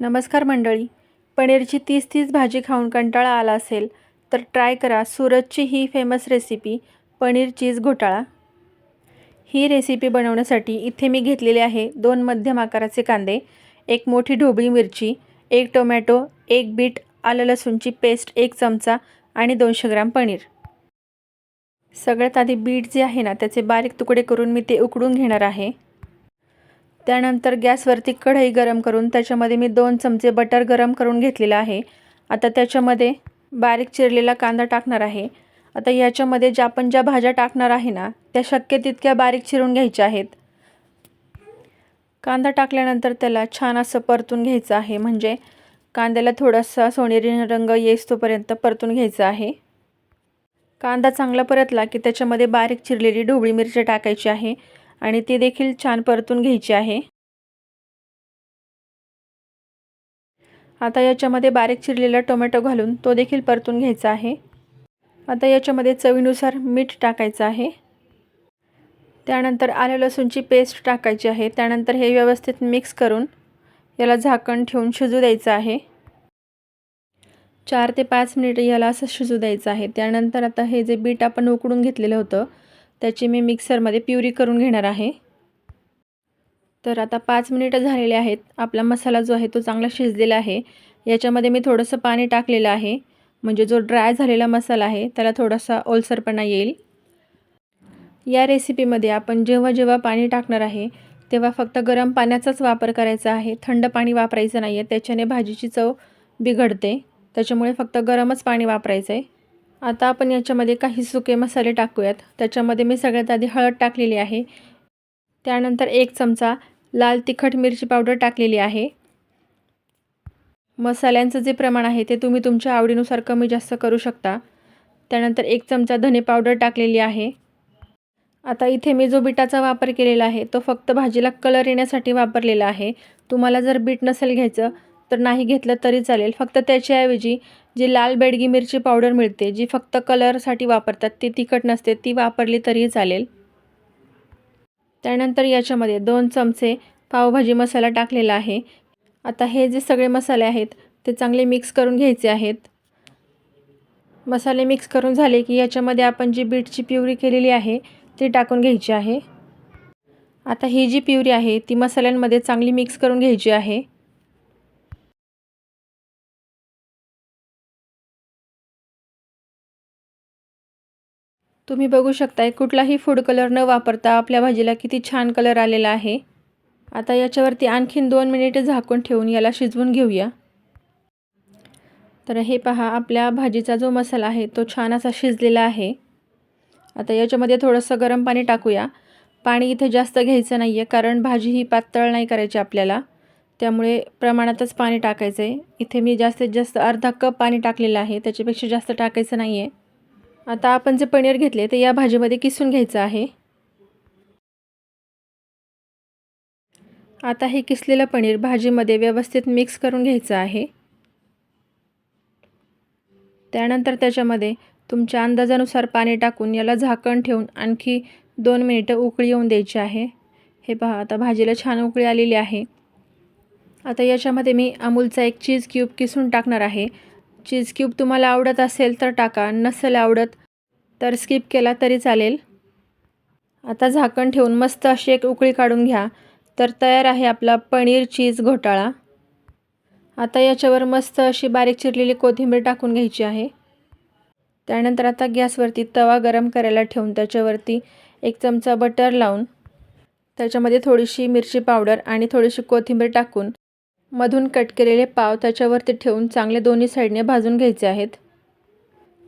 नमस्कार मंडळी. पनीरची तीस तीस भाजी खाऊन कंटाळा आला असेल तर ट्राय करा सुरतची ही फेमस रेसिपी पनीर चीज घोटाळा. ही रेसिपी बनवण्यासाठी इथे मी घेतलेले आहे दोन मध्यम आकाराचे कांदे एक मोठी ढोबळी मिरची एक टोमॅटो एक बीट आलं लसूणची पेस्ट एक चमचा आणि दोनशे ग्राम पनीर. सगळ्यात आधी बीट जे आहे ना त्याचे बारीक तुकडे करून मी ते उकडून घेणार आहे. त्यानंतर गॅसवरती कढई गरम करून त्याच्यामध्ये मी दोन चमचे बटर गरम करून घेतलेलं आहे. आता त्याच्यामध्ये बारीक चिरलेला कांदा टाकणार आहे. आता याच्यामध्ये ज्या आपण ज्या भाज्या टाकणार आहे ना त्या शक्य तितक्या बारीक चिरून घ्यायच्या आहेत. कांदा टाकल्यानंतर त्याला छान असं परतून घ्यायचं आहे. म्हणजे कांद्याला थोडासा सोनेरी रंग येईस तोपर्यंत परतून घ्यायचा आहे. कांदा चांगला परतला की त्याच्यामध्ये बारीक चिरलेली ढोबळी मिरची टाकायची आहे. आणि ती देखील छान परतून घ्यायची आहे. आता याच्यामध्ये बारीक चिरलेला टोमॅटो घालून तो देखील परतून घ्यायचा आहे. आता याच्यामध्ये चवीनुसार मीठ टाकायचं आहे. त्यानंतर आलं लसूणची पेस्ट टाकायची आहे. त्यानंतर हे व्यवस्थित मिक्स करून याला झाकण ठेवून शिजू द्यायचं आहे. चार ते पाच मिनिट याला असं शिजू द्यायचं आहे. त्यानंतर आता हे जे बीट आपण उकडून घेतलेलं होतं त्याची मी मिक्सरमध्ये प्युरी करून घेणार आहे. तर आता पाच मिनिटं झालेले आहेत. आपला मसाला जो आहे तो चांगला शिजलेला आहे. याच्यामध्ये मी थोडंसं पाणी टाकलेलं आहे. म्हणजे जो ड्राय झालेला मसाला आहे त्याला थोडासा ओलसरपणा येईल. या रेसिपीमध्ये आपण जेव्हा जेव्हा पाणी टाकणार आहे तेव्हा फक्त गरम पाण्याचाच वापर करायचा आहे. थंड पाणी वापरायचं नाही आहे त्याच्याने भाजीची चव बिघडते. त्याच्यामुळे फक्त गरमच पाणी वापरायचं आहे आता आपण याच्यामध्ये काही सुके मसाले टाकूयात. त्याच्यामध्ये मी सगळ्यात आधी हळद टाकलेली आहे. त्यानंतर एक चमचा लाल तिखट मिरची पावडर टाकलेली आहे. मसाल्यांचं जे प्रमाण आहे ते तुम्ही तुमच्या आवडीनुसार कमी जास्त करू शकता. त्यानंतर एक चमचा धने पावडर टाकलेली आहे. आता इथे मी जो बिटाचा वापर केलेला आहे तो फक्त भाजीला कलर येण्यासाठी वापरलेला आहे. तुम्हाला जर बीट नसेल घ्यायचं तर नाही घेतलं तरी चालेल. फक्त त्याच्याऐवजी जी लाल बेडगी मिरची पावडर मिळते जी फक्त कलरसाठी वापरतात ती तिखट नसते ती वापरली तरी चालेल. त्यानंतर याच्यामध्ये दोन चमचे पावभाजी मसाला टाकलेला आहे. आता हे जे सगळे मसाले आहेत ते चांगले मिक्स करून घ्यायचे आहेत. मसाले मिक्स करून झाले की याच्यामध्ये आपण जी बीटची प्युरी केलेली आहे ती टाकून घ्यायची आहे. आता ही जी प्युरी आहे ती मसाल्यांमध्ये चांगली मिक्स करून घ्यायची आहे. तुम्ही बघू शकताय कुठलाही फूड कलर न वापरता आपल्या भाजीला किती छान कलर आलेला आहे. आता याच्यावरती आणखीन दोन मिनिटे झाकून ठेवून याला शिजवून घेऊया. तर हे पहा आपल्या भाजीचा जो मसाला आहे तो छान असा शिजलेला आहे. आता याच्यामध्ये थोडंसं गरम पाणी टाकूया. पाणी इथे जास्त घ्यायचं नाही आहे कारण भाजी ही पातळ नाही करायची आपल्याला. त्यामुळे प्रमाणातच पाणी टाकायचं आहे इथे मी जास्तीत जास्त अर्धा कप पाणी टाकलेलं आहे त्याच्यापेक्षा जास्त टाकायचं नाही आहे आता आपण जे पनीर घेतले ते या भाजीमध्ये किसून घ्यायचं आहे. आता हे किसलेलं पनीर भाजीमध्ये व्यवस्थित मिक्स करून घ्यायचं आहे. त्यानंतर त्याच्यामध्ये तुमच्या अंदाजानुसार पाणी टाकून याला झाकण ठेवून आणखी दोन मिनिटं उकळी येऊन द्यायची आहे. हे पहा आता भाजीला छान उकळी आलेली आहे. आता याच्यामध्ये मी अमूलचा एक चीज क्यूब किसून टाकणार आहे. चीज क्यूब तुम्हाला आवडत असेल तर टाका नसेल आवडत तर स्किप केला तरी चालेल. आता झाकण ठेवून मस्त अशी एक उकळी काढून घ्या. तर तयार आहे आपला पनीर चीज घोटाळा. आता याच्यावर मस्त अशी बारीक चिरलेली कोथिंबीर टाकून घ्यायची आहे. त्यानंतर आता गॅसवरती तवा गरम करायला ठेवून त्याच्यावरती एक चमचा बटर लावून त्याच्यामध्ये थोडीशी मिरची पावडर आणि थोडीशी कोथिंबीर टाकून मधून कट केलेले पाव त्याच्यावरती ठेवून चांगले दोन्ही साईडने भाजून घ्यायचे आहेत.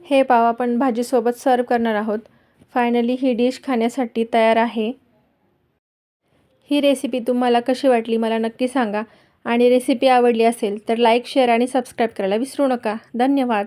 हे पाव आपण भाजीसोबत सर्व करणार आहोत. फायनली ही डिश खाण्यासाठी तयार आहे. ही रेसिपी तुम्हाला कशी वाटली मला नक्की सांगा. आणि रेसिपी आवडली असेल तर लाईक शेअर आणि सबस्क्राईब करायला विसरू नका. धन्यवाद.